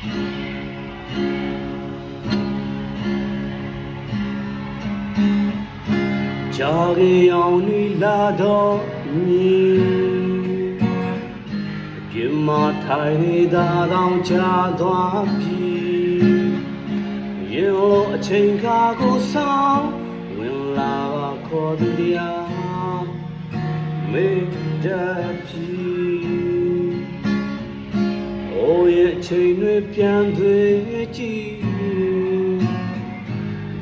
ကြာကြီးအောင်နီလာတော့မြည်ပြမထိုင်နေတာတော့ကြာသွားပြီရင်လို့အချိန်ကားကိုဆောင်ဝင်လာပါခေါ်သူတရားမေတ္တာပြီ ချိန်တွေပြန်သွေးကြည့်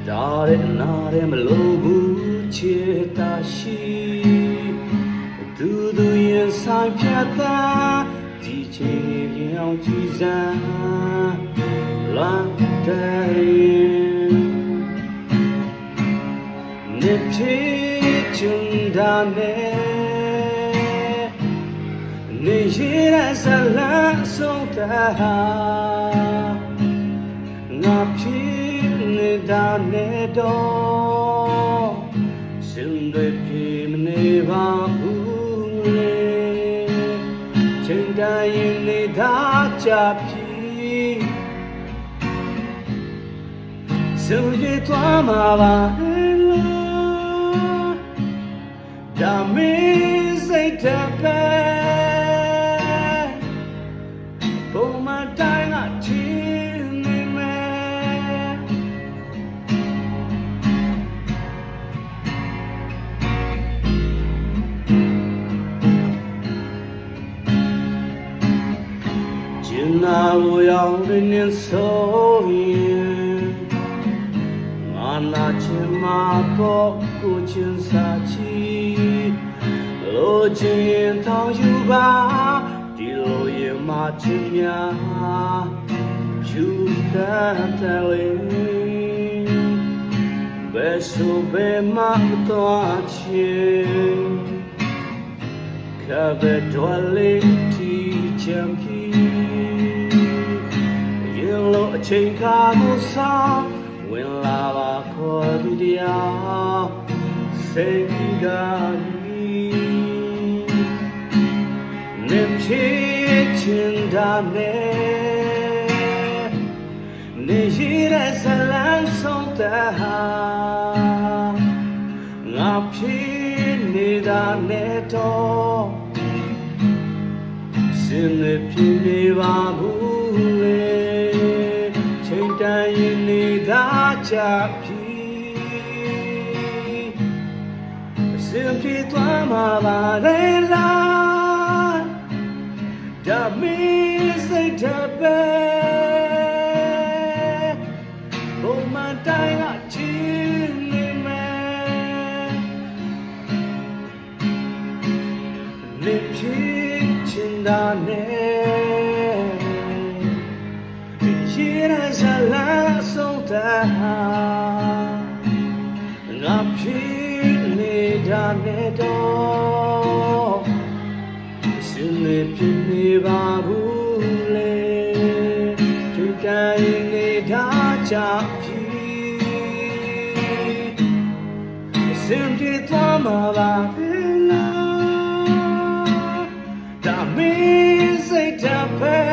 ဒါရဲ့နာရဲ့မလို့ဘူးချစ်တာရှိသူသူရင်ဆိုင်ဖြတ်တာဒီချိန်လေးပြောင်းကြည့်စမ်းလမ်းတဲ့နေဖြစ်ချင်တာနဲ့နေရတဲ့ဇလန်းဆုံး တာငါဖြစ်နေတာနဲ့တော့ရှင်တွေပြေမနေပါဘူးလေချိန်တိုင်းနေတာကြပြီစုရသွားမှာပါ ပုံမတိုင်းကချင်းနေမယ်ကျင်နာကိုရောက်နေဆိုရင်ငါနာချင်မှာတော့ကိုချင်စာချီလိုချင်ရင်တောင်းယူပါ ဒီလိုရင်မချင်များဖြူတတ်တယ်လေဘယ်ဆိုဘယ်မှာတော့ချင် covered dwelling to champion yellow a chain cargo sound when lava cordia sing gari nim chin da ne ne yira salan son ta ငါဖြစ်နေတာနဲ့တော့စင်နေဖြစ်နေပါဘူးလေချိန်တိုင်းရင်နေတာချပြီစင်ဖြစ်သွားမှာပါလေ တ်ထပ်ပဲဘုံမတိုင်းကချင်းနေမယ်နေဖြစ်ချင်တာနဲ့ရေရဇလာဆုံးတာငါဖြစ်နေတာနဲ့တော့စင်နေ နေတာချပြီ Simply သွားမှာပါပဲလားဒါမင်းစိတ်တပဲ